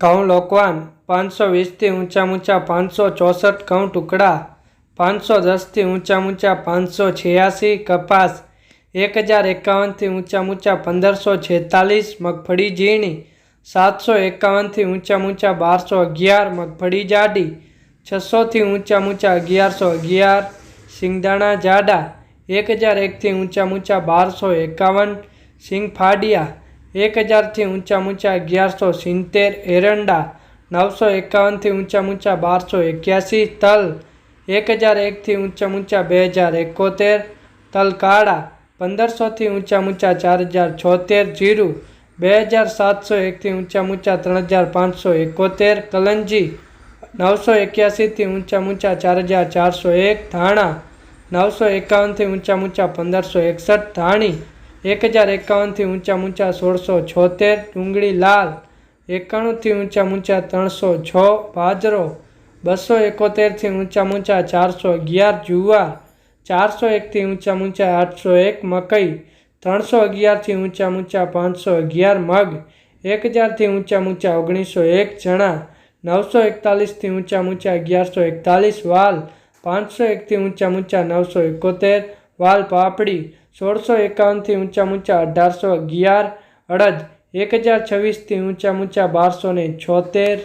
ઘઉં લોકવાન, પાંચસો વીસથી ઊંચા ઊંચા પાંચસો ચોસઠ ઘઉં ટુકડા, પાંચસો દસથી ઊંચા ઊંચા પાંચસો છ્યાસી કપાસ, એક હજાર એકાવનથી ઊંચા ઊંચા પંદરસો છેતાલીસ મગફળી ઝીણી, સાતસો એકાવનથી ઊંચા ઊંચા બારસો અગિયાર મગફળી જાડી, છસોથી ઊંચા ઊંચા અગિયારસો અગિયાર સિંગદાણા જાડા, એક હજાર એકથી ઊંચા ઊંચા બારસો એકાવન સિંગ ફાડિયા એક હજારથી ઊંચા ઊંચા અગિયારસો સિત્તેર એરંડા નવસો એકાવનથી ઊંચા ઊંચા બારસો એક્યાસી તલ એક હજાર એકથી ઊંચા ઊંચા બે હજાર એકોતેર તલ કાળા પંદરસોથી ઊંચા ઊંચા ચાર હજાર છોતેર જીરું બે હજાર સાતસો એકથી ઊંચા ઊંચા ત્રણ હજાર પાંચસો એકોતેર કલંજી નવસો એક્યાસીથી ઊંચા ઊંચા ચાર હજાર ચારસો એક ધાણા નવસો એકાવનથી ઊંચા ઊંચા પંદરસો એકસઠ ધાણી એક હજાર એકાવનથી ઊંચા ઊંચા સોળસો છોતેર ડુંગળી લાલ એકાણુંથી ઊંચા ઊંચા ત્રણસો છ બાજરો બસો એકોતેરથી ઊંચા ઊંચા ચારસો અગિયાર જુવાર ચારસો એકથી ઊંચા ઊંચા આઠસો એક મકઈ ત્રણસો અગિયારથી ઊંચા ઊંચા પાંચસો અગિયાર મગ એક હજારથી ઊંચા ઊંચા ઓગણીસો એક ચણા નવસો એકતાલીસથી ઊંચા ઊંચા અગિયારસો એકતાલીસ વાલ પાંચસો એકથી ઊંચા ઊંચા નવસો એકોતેર વાલ પાપડી સોળસો એકાવનથી ઊંચા ઊંચા અઢારસો અગિયાર અડદ એક હજાર છવ્વીસથી ઊંચા ઊંચા બારસો ને છોતેર